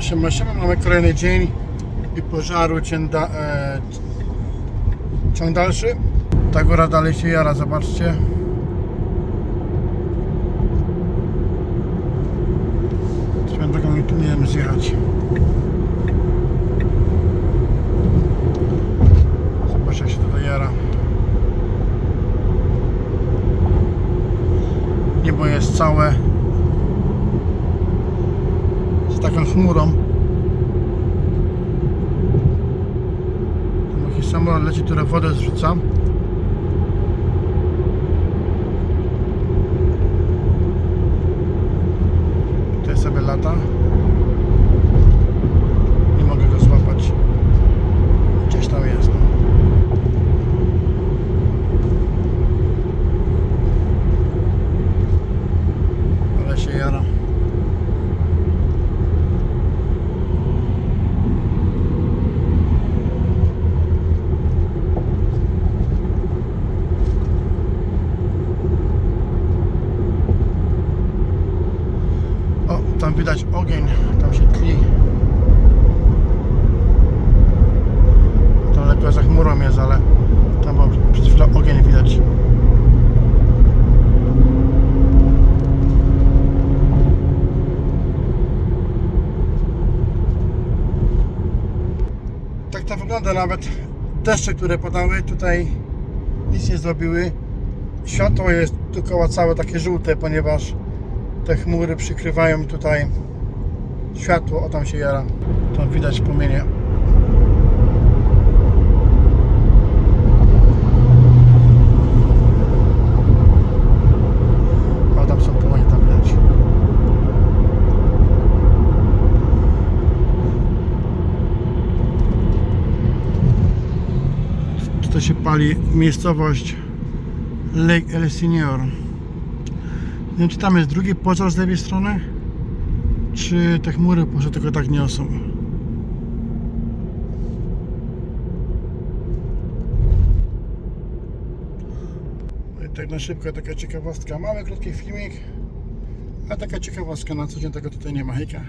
Siema, siema, mamy kolejny dzień i pożaru cię da, e, ciąg dalszy. Ta góra dalej się jara, zobaczcie. Swoją drogą tu miałem zjechać. Zobacz jak się tutaj jara. Niebo jest całe z taką chmurą. Tam jakiś samolot leci, który wodę zrzuca. Tutaj sobie lata. Nie mogę go złapać. Gdzieś tam jest. No. Ale się jara. O, tam widać ogień, tam się tli. Tam lekko za chmurą jest, ale tam był przed chwilą ogień widać. Tak to wygląda nawet deszcze, które padały tutaj nic nie zrobiły. Światło jest dookoła całe takie żółte, ponieważ te chmury przykrywają tutaj światło, o tam się jara. Tam widać płomienie. O, tam są tam widać. Tutaj się pali miejscowość Lake El Senior. Nie wiem, czy tam jest drugi pożar z lewej strony, czy te chmury może tylko tak niosą. No i tak na szybko taka ciekawostka. Mamy krótki filmik, a taka ciekawostka na co dzień tego tutaj nie ma. Hejka.